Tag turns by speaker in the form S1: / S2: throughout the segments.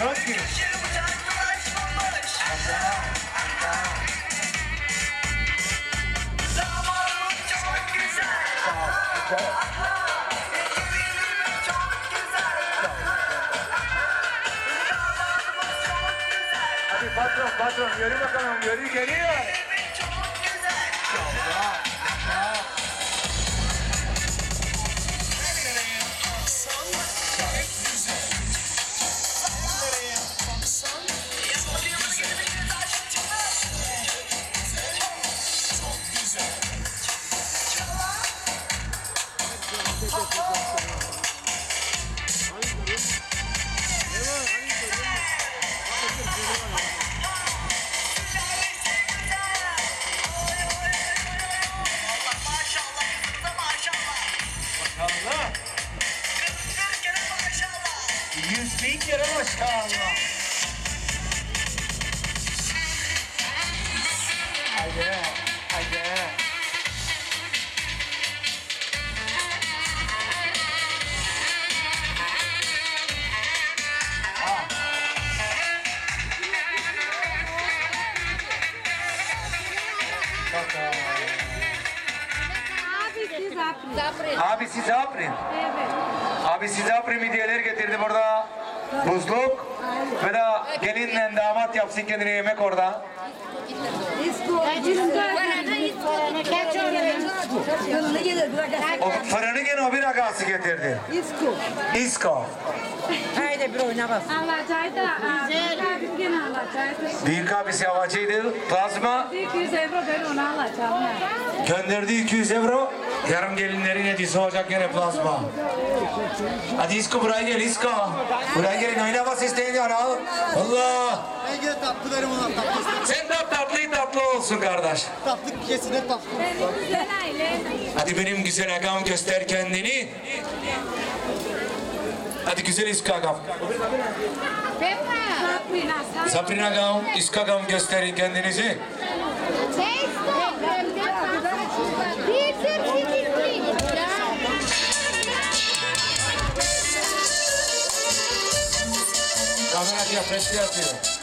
S1: ki. Hadi patron patron yürü bakalım. Yapsın kendine yemek orada. O fırını gene o bir agası getirdi.
S2: İsko.
S1: İsko.
S3: Haydi bir oyna bas.
S2: Anlacaktı. Abim
S1: Büyük abisi havacıydı. Plazma
S2: 200 euro ben onu alacağım.
S1: gönderdi 200 euro. Yarım gelinlerin hediyesi olacak gene plazma. Hadi İsko buraya gel İsko. Buraya gelin oyna bas isteyin ya. al. Allah.
S4: Ben gene tatlı verim ona tatlı.
S1: Sen de tatlı tatlı olsun kardeş.
S4: Tatlı kesine tatlı.
S2: Benim güzel aile.
S1: Hadi benim güzel agam göster kendini. Hadi güzel İsko agam.
S2: Sabrina. Sabrina.
S1: Agam, İsko agam gösterin kendinizi. Kamera diye freşli yapıyor.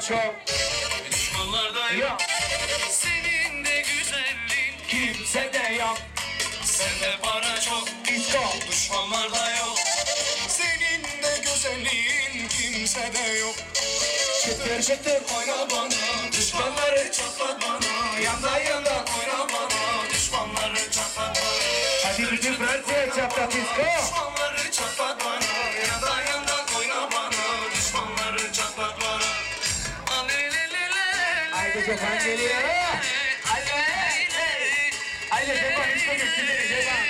S5: Çok. Yok. senin de güzelliğin
S1: Kimse de yok.
S5: Sende para çok
S1: İsko.
S5: düşmanlarda yok Senin de güzelliğin kimsede yok
S1: Çıtır çıtır
S5: Oyna bana düşmanları çatlat bana Yandan yandan oyna bana düşmanları çatlat bana
S1: Hadi bütün Fransa'ya çaplat İsko.
S5: Düşmanları Alelelele
S1: Haydi Cepan geliyor. Haydi. Haydi Cepan İsko götürdü Cepan. Davay.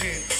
S3: Okay.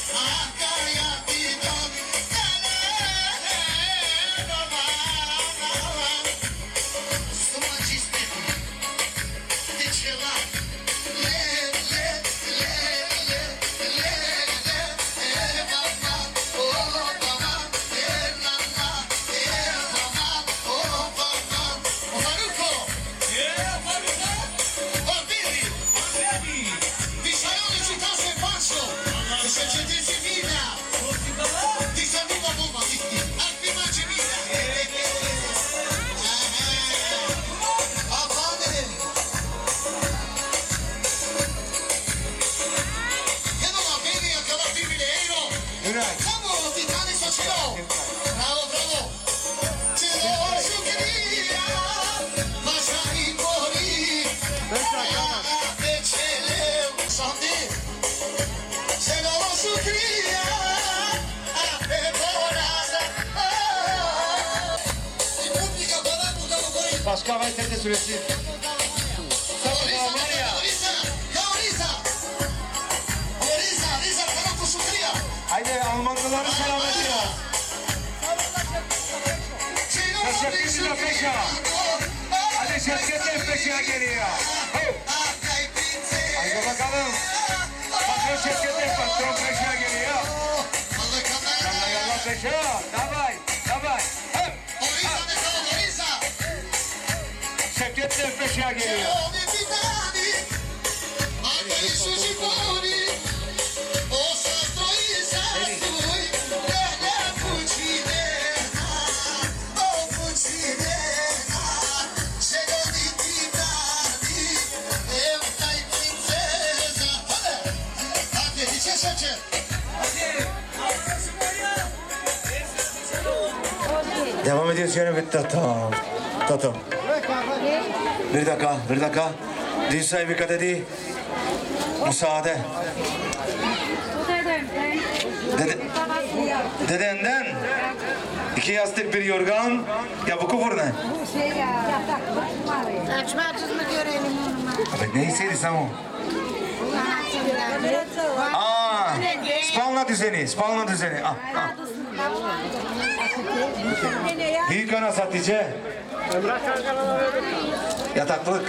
S3: Všetky aí prečiaderia. Hadi bakalım. Bakın všetky tie patron prečiaderia. Yalla yalla peşa. Davay, davay. Hep. Všetky tie prečiaderia. Hadi bir tane. Hadi şu yine bir tatam. Tatam. Bir dakika, bir dakika. Din sahibi dedi. Müsaade. Dede, dedenden iki yastık bir yorgan. Ya bu kufur ne?
S6: Şey ya. Yataklık var ya.
S1: Açmacız mı görelim onu?
S3: Abi neyseydi sen o? Aa, spalna düzeni, spalna düzeni. Ah, ah. Büyük ana Hatice. Yataklık.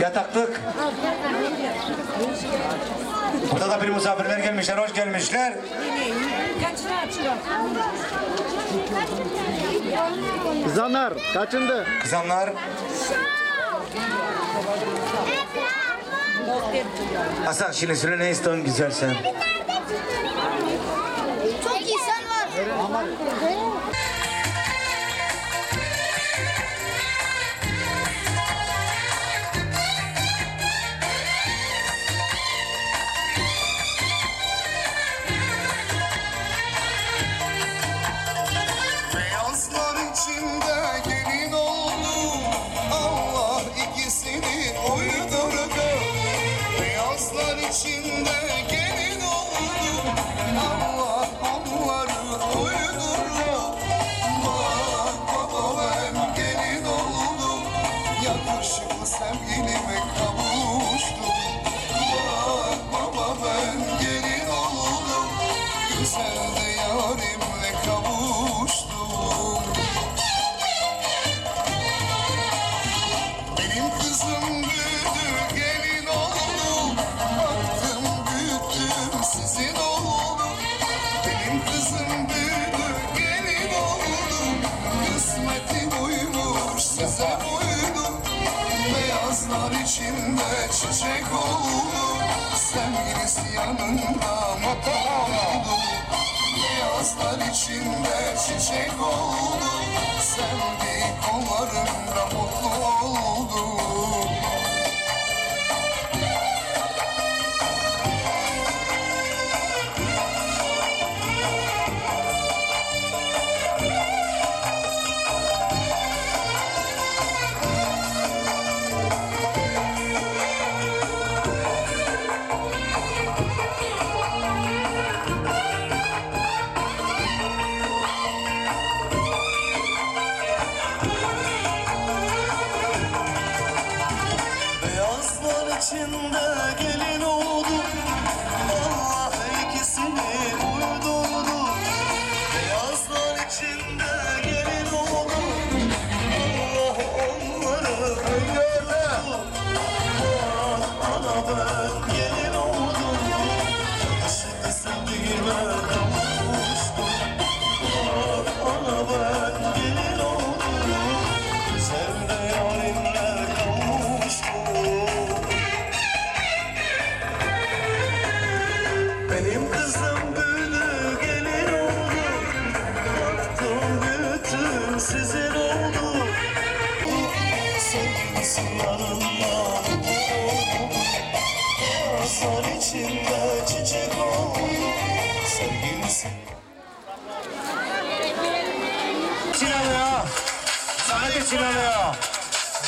S3: Yataklık. Burada da bir misafirler gelmişler, hoş gelmişler.
S7: Zanar kaçındı?
S3: Kızanlar. Hasan şimdi söyle ne istiyorsun güzel sen?
S8: Çok insan var.
S5: Sevgilisi yanında Asar içinde çiçek oldu Sevgilisi
S1: İçin alıyor. Samet için alıyor.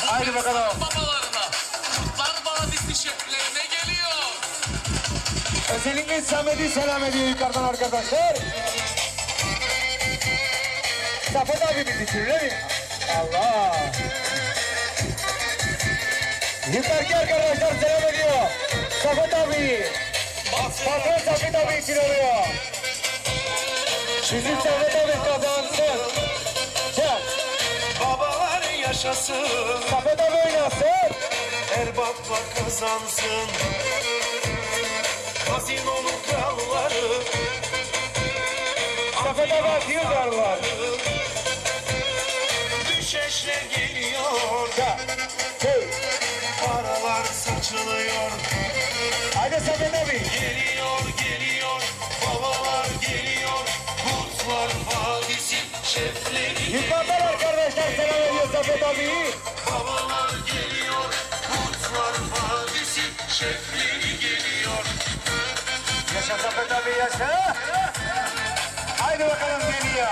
S1: Haydi bakalım.
S9: babalarına, kurtlar vadisi şeflerine geliyor.
S1: Özellikle Samet'i selam ediyor yukarıdan arkadaşlar. Safet abi bizi için değil mi? Allah. Yukarıki arkadaşlar selam ediyor. Safet abi. Patron Safet abi için oluyor. Bizim Safet abi kazansın. Çak.
S5: Babalar yaşasın
S1: Safet abi oynasın.
S5: Erbapla kazansın Kazinonun kralları
S1: Safet abi atıyor zarlar.
S5: Düşeşle geliyor
S1: Çak. Hey.
S5: Paralar saçılıyor
S1: Haydi Safet abi.
S5: Geliyor geliyor Babalar geliyor Kurtlar vadisi Şefleri
S1: Yukarıdan arkadaşlar selam ediyor Safet abi.
S5: Babalar geliyor Kurtlar vadisi Şefleri geliyor
S1: Yaşa Safet abi yaşa. Haydi bakalım geliyor.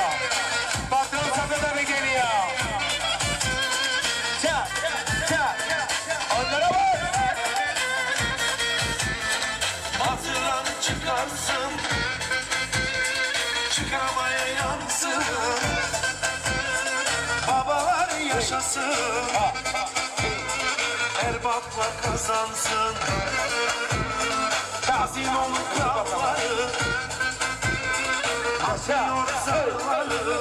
S1: Patron Safet abi geliyor.
S5: Babalar yaşasın Erbapla kazansın. Kazinonun kralları Atıyor zarları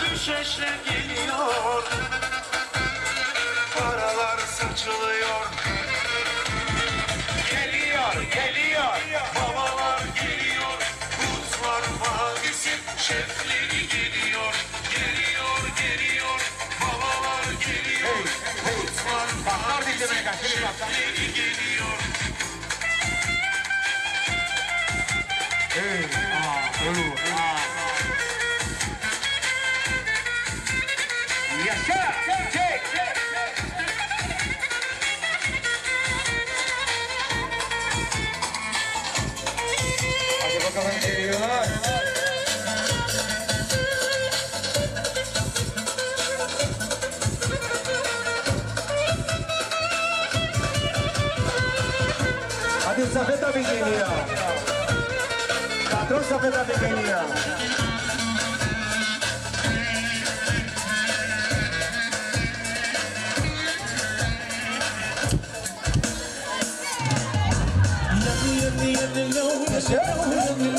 S5: Düşeşle geliyor. Paralar saçılıyor. Geliyor, geliyor. Babalar geliyor. Kurtlar Vadisi şefleri Vadisi şefleri geliyor.
S1: Yaşa. Çek. Hadi bakalım Hadi Safet abi geliyor. Patron Safet abi geliyor.
S5: Seni gidi seni çok